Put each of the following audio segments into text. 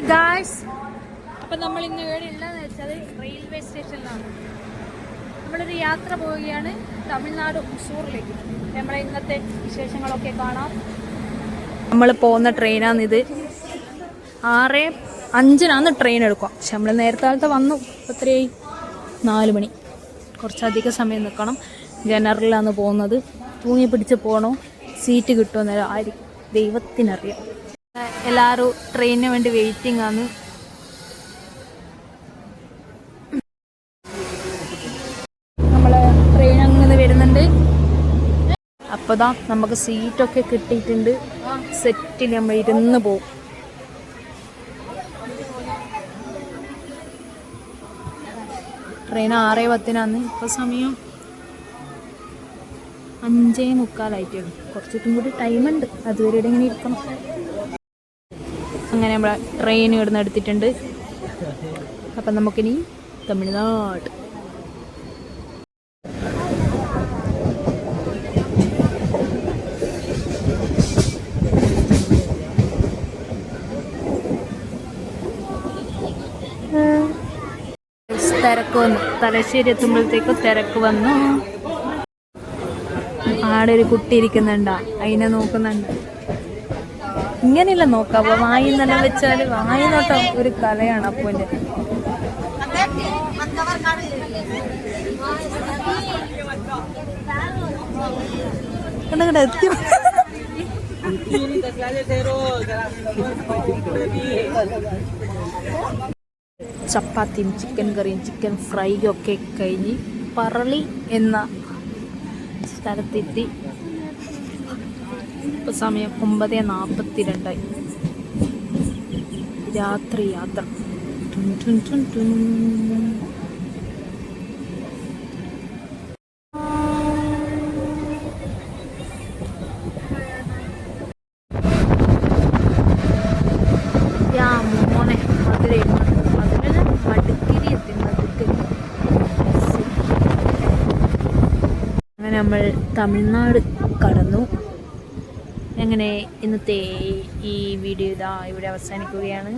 Guys അപ്പം നമ്മൾ ഇന്ന് ഇവിടെ ഉള്ളതെന്ന് വെച്ചാൽ റെയിൽവേ സ്റ്റേഷനിലാണ്. നമ്മളൊരു യാത്ര പോവുകയാണ് തമിഴ്നാട് ഉസൂറിലേക്ക് നമ്മളെ ഇന്നത്തെ വിശേഷങ്ങളൊക്കെ കാണാം. നമ്മൾ പോകുന്ന ട്രെയിനാണിത് ആറ് അഞ്ചിനാണ് ട്രെയിൻ എടുക്കുക. പക്ഷെ നമ്മൾ നേരത്തെ വന്നു. എത്രയായി? നാല് മണി. കുറച്ചധികം സമയം നിൽക്കണം. ജനറലാണ് പോകുന്നത്. തൂങ്ങി പിടിച്ച് പോകണോ? സീറ്റ് കിട്ടുമെന്ന് ആയിരിക്കും. ദൈവത്തിനറിയാം. എല്ലാവരും ട്രെയിനിന് വേണ്ടി വെയിറ്റിംഗ് ആണ്. നമ്മൾ ട്രെയിൻ അങ്ങനെ വരുന്നുണ്ട്. അപ്പതാ നമുക്ക് സീറ്റൊക്കെ കിട്ടിയിട്ടുണ്ട്. സെറ്റിൽ നമ്മൾ ഇരുന്ന് പോകും ട്രെയിൻ ആറേ പത്തിനാന്ന്. ഇപ്പൊ സമയം അഞ്ചേ മുക്കാലായിട്ടുള്ളൂ കുറച്ചിട്ടും കൂടി ടൈമുണ്ട് അതുവരെ ഇങ്ങനെ ഇരിക്കണം. അങ്ങനെ നമ്മൾ ട്രെയിൻ ഇവിടുന്ന് എടുത്തിട്ടുണ്ട്. അപ്പം നമുക്കിനി തമിഴ്നാട്. തിരക്ക് വന്നു. തലശ്ശേരി എത്തുമ്പോഴത്തേക്ക് തിരക്ക് വന്നു. ആടെ ഒരു കുട്ടി ഇരിക്കുന്നുണ്ടാ. അതിനെ നോക്കുന്നുണ്ട്. ഇങ്ങനെയല്ല നോക്കാം. വായി എന്നെല്ലാം വെച്ചാൽ വായി നോട്ടം ഒരു കലയാണ് എത്തി. ചപ്പാത്തിയും ചിക്കൻ കറിയും ചിക്കൻ ഫ്രൈയും ഒക്കെ കഴിഞ്ഞ് പറളി എന്ന സ്ഥലത്തെത്തി. ഇപ്പൊ സമയം ഒമ്പത് നാൽപ്പത്തി രണ്ടായി രാത്രി യാത്ര. നമ്മൾ തമിഴ്നാട് കടന്നു. അങ്ങനെ ഇന്നത്തെ ഈ വീഡിയോ ഇതാ ഇവിടെ അവസാനിക്കുകയാണ്.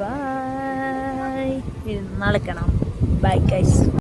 ബൈ നാളെ കാണാം. Bye guys